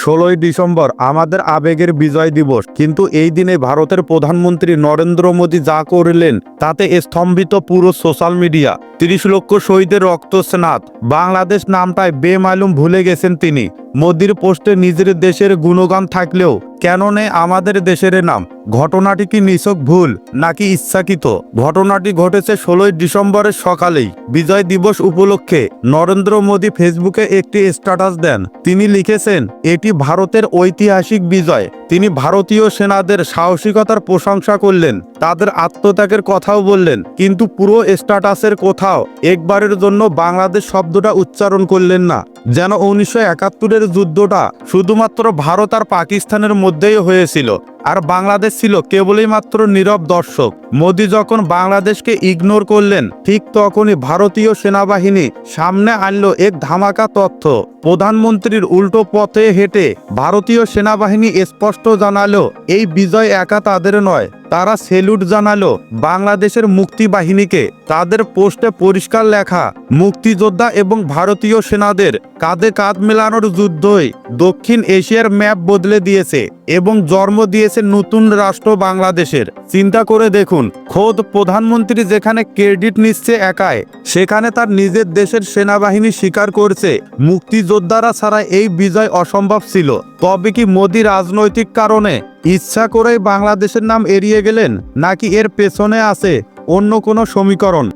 ষোলোই ডিসেম্বর আমাদের আবেগের বিজয় দিবস। কিন্তু এই দিনে ভারতের প্রধানমন্ত্রী নরেন্দ্র মোদী যা করলেন, তাতে স্তম্ভিত পুরো সোশ্যাল মিডিয়া। তিরিশ লক্ষ শহীদের রক্ত স্নাত বাংলাদেশ নামটায় বেমালুম ভুলে গেছেন তিনি। মোদির পোস্টে নিজের দেশের গুণগান থাকলেও কেন নেই আমাদের দেশের নাম? ঘটনাটি কি নিছক ভুল নাকি ইচ্ছাকৃত? ঘটনাটি ঘটেছে ষোলোই ডিসেম্বরের সকালেই। বিজয় দিবস উপলক্ষে নরেন্দ্র মোদী ফেসবুকে একটি স্ট্যাটাস দেন। তিনি লিখেছেন, এটি ভারতের ঐতিহাসিক বিজয়। তিনি ভারতীয় সেনাদের সাহসিকতার প্রশংসা করলেন, তাদের আত্মত্যাগের কথাও বললেন, কিন্তু পুরো স্ট্যাটাসের কোথাও একবারের জন্য বাংলাদেশ শব্দটা উচ্চারণ করলেন না, যেন উনিশশো একাত্তরের যুদ্ধটা শুধুমাত্র ভারত আর পাকিস্তানের মধ্যেই হয়েছিল। আর বাংলাদেশ ছিল কেবলই মাত্র নীরব দর্শক। মোদী যখন বাংলাদেশকে ইগনোর করলেন, ঠিক তখনই ভারতীয় সেনাবাহিনী সামনে আনলো এক ধামাকা তথ্য। প্রধানমন্ত্রীর উল্টো পথে হেঁটে ভারতীয় সেনাবাহিনী স্পষ্ট জানালো, এই বিজয় একা তাদের নয় তারা সেলুট জানালো বাংলাদেশের মুক্তি বাহিনীকে তাদের পোস্টে পরিষ্কার লেখা, মুক্তিযোদ্ধা এবং ভারতীয় সেনাদের কাঁধে কাঁধ মেলানোর যুদ্ধই দক্ষিণ এশিয়ার ম্যাপ বদলে দিয়েছে এবং জন্ম দিয়েছে নতুন রাষ্ট্র বাংলাদেশের। চিন্তা করে দেখুন, খোদ প্রধানমন্ত্রী যেখানে ক্রেডিট নিচ্ছে একায় সেখানে তার নিজের দেশের সেনাবাহিনী স্বীকার করছে, মুক্তিযোদ্ধারা ছাড়া এই বিজয় অসম্ভব ছিল। তবে কি মোদি রাজনৈতিক কারণে ইচ্ছা করেই বাংলাদেশের নাম এড়িয়ে গেলেন নাকি এর পেছনে আছে অন্য কোনো সমীকরণ?